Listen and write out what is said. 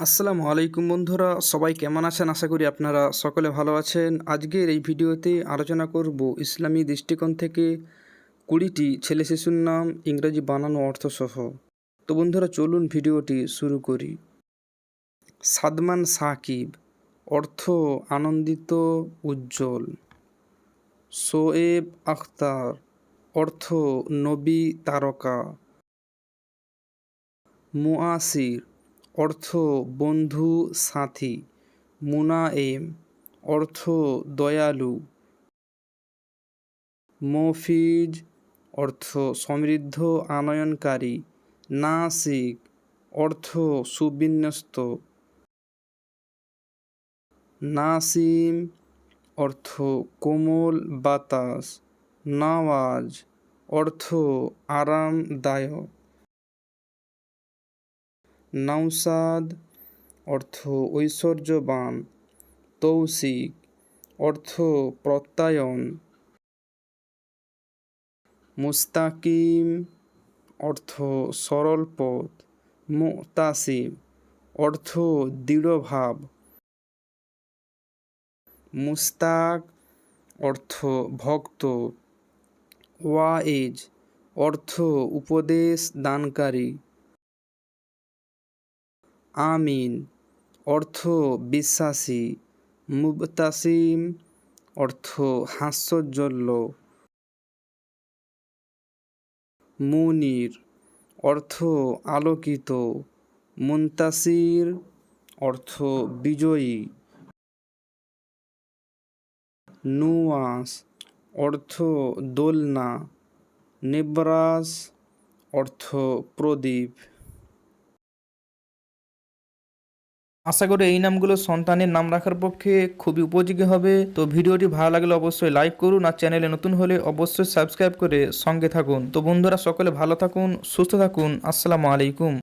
আসসালামু আলাইকুম বন্ধুরা, সবাই কেমন আছেন? আশা করি আপনারা সকলে ভালো আছেন। আজকের এই ভিডিওতে আলোচনা করব ইসলামী দৃষ্টিকোণ থেকে কুড়িটি ছেলে শিশুর নাম, ইংরেজি বানানো অর্থসহ। তো বন্ধুরা, চলুন ভিডিওটি শুরু করি। সাদমান সাকিব, অর্থ আনন্দিত, উজ্জ্বল। সোয়েব আখতার, অর্থ নবী তারকা। মুআসির অর্থ বন্ধু সাথী, মুনায়েম, অর্থ দয়ালু। মফিজ, অর্থ সমৃদ্ধ আনয়নকারী। নাসিক, অর্থ সুবিন্যস্ত। নাসিম, অর্থ কোমল বাতাস। নওয়াজ, অর্থ আরামদায়ক। নৌসাদ অর্থ ঐশ্বর্যবান, তৌসিক অর্থ প্রত্যায়ন। মুস্তাকিম অর্থ সরল পথ মুতাসিম অর্থ দৃঢ়ভাব। মুস্তাক অর্থ ভক্ত ওয়াইজ অর্থ উপদেশ দানকারী। আমিন, অর্থ বিশ্বাসী। মুবতাসিম, অর্থ হাস্যোজ্জ্বল্য। মুনির, অর্থ আলোকিত। মুন্তাসির, অর্থ বিজয়ী। নুয়াস, অর্থ দোলনা। নেব্রাস, অর্থ প্রদীপ। আশা করি এই নামগুলো সন্তানের নাম রাখার পক্ষে খুবই উপযোগী হবে। তো ভিডিওটি ভালো লাগলে অবশ্যই লাইক করুন আর চ্যানেলে নতুন হলে অবশ্যই সাবস্ক্রাইব করে সঙ্গে থাকুন। তো বন্ধুরা, সকলে ভালো থাকুন, সুস্থ থাকুন। আসসালামু আলাইকুম।